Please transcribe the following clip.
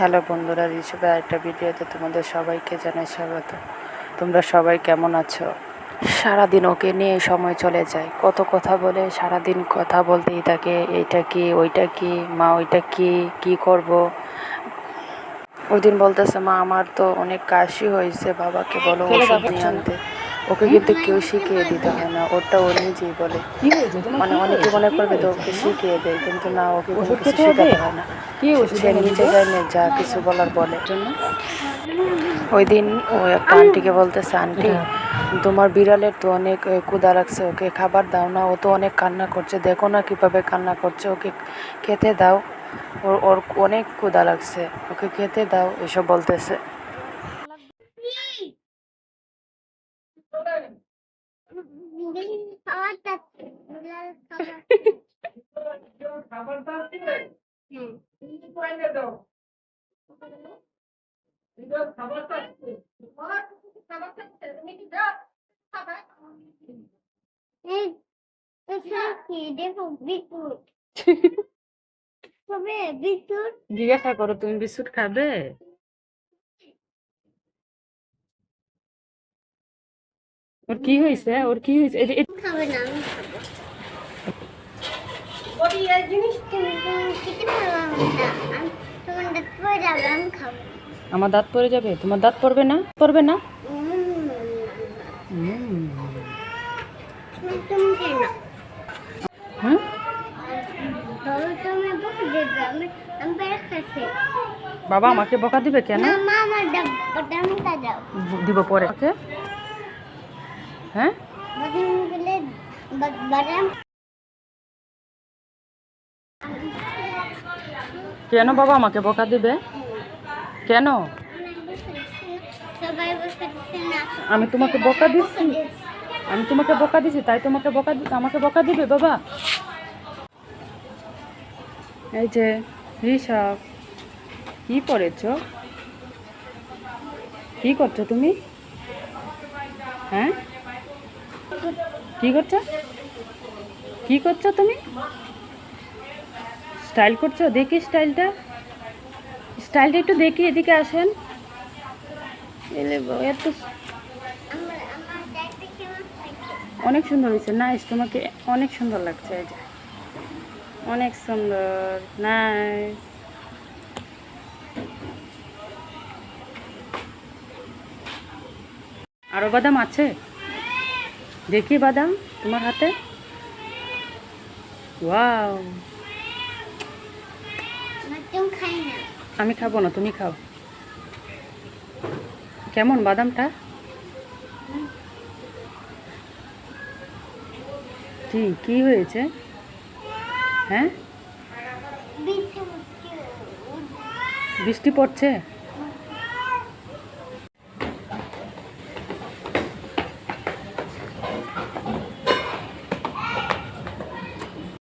Hello বন্ধুরা ঋষভে একটা ভিডিওতে তোমাদের সবাইকে জানাই স্বাগত। তোমরা সবাই কেমন আছো? সারাদিন ওকে নিয়ে সময় চলে যায়। কত কথা বলে সারাদিন কথা বলতেই থাকে এইটা কি ওইটা কি মা ওইটা কি কি করব? ওই দিন বলতেছে মা আমার তো অনেক কাশি হয়েছে বাবাকে বলো ওষুধ নিয়ে আনতে। ওকে কিন্তু কেউ শিখিয়ে দিতে হয় না ওরটা ও নিজেই বলে। মানে অনেকে মনে করবে তো ওকে শিখিয়ে দেয় কিন্তু না ওকে কোনো কিছু খেতে শেখাতে হয় না। সে নিজে? জানে যা কিছু বলার বলে। ওই দিন ও একটা আন্টিকে বলতেছে আন্টি তোমার বিড়ালের তো অনেক কুদা লাগছে ওকে খাবার দাও না ও তো অনেক কান্না করছে। দেখো না কীভাবে কান্না করছে ওকে খেতে দাও। ওর ওর অনেক ক্ষুধা লাগছে ওকে খেতে দাও এসব বলতেছে খাবার খাচ্ছে খাবার হুম এই এটা কি দেখো বিস্কুট তবে বিস্কুট জিজ্ঞাসা করো তুমি বিস্কুট খাবে? ওর কি হয়েছে? ওর কি হয়েছে? খাবে না আমার দাঁত পড়ে যাবে? তোমার দাঁত পড়বে না? পড়বে না? হুম। তুমি তুমি খেয়ে নাও হুম তবে তুমি বকে দেবে আমি আমি পেরে খাচ্ছি। বাবা আমাকে বকা দিবে কেন? না মা আমার বাদামটা দাও দিব পরে। ওকে? হ্যাঁ? কেন বাবা আমাকে বকা দিবে? কেন? আমি তোমাকে বকা দিচ্ছি। আমি তোমাকে বকা দিছি তাই তোমাকে বকা আমাকে বকা দিবে বাবা? এই যে, ঋষভ, কি পড়েছ কি করছ তুমি? হ্যাঁ? কি করছ? কি করছ তুমি? স্টাইল করছ? দেখি স্টাইলটা স্টাইলটা একটু দেখি, এদিকে আসেন। এত অনেক সুন্দর হয়েছে। নাইস তোমাকে অনেক সুন্দর লাগছে, এই যে। অনেক সুন্দর নাইস আরও বাদাম আছে? দেখি বাদাম তোমার হাতে? ওয়াও। আমি খাব না তুমি খাও। কেমন বাদামটা? কি কি হয়েছে? হ্যাঁ? বৃষ্টি পড়ছে?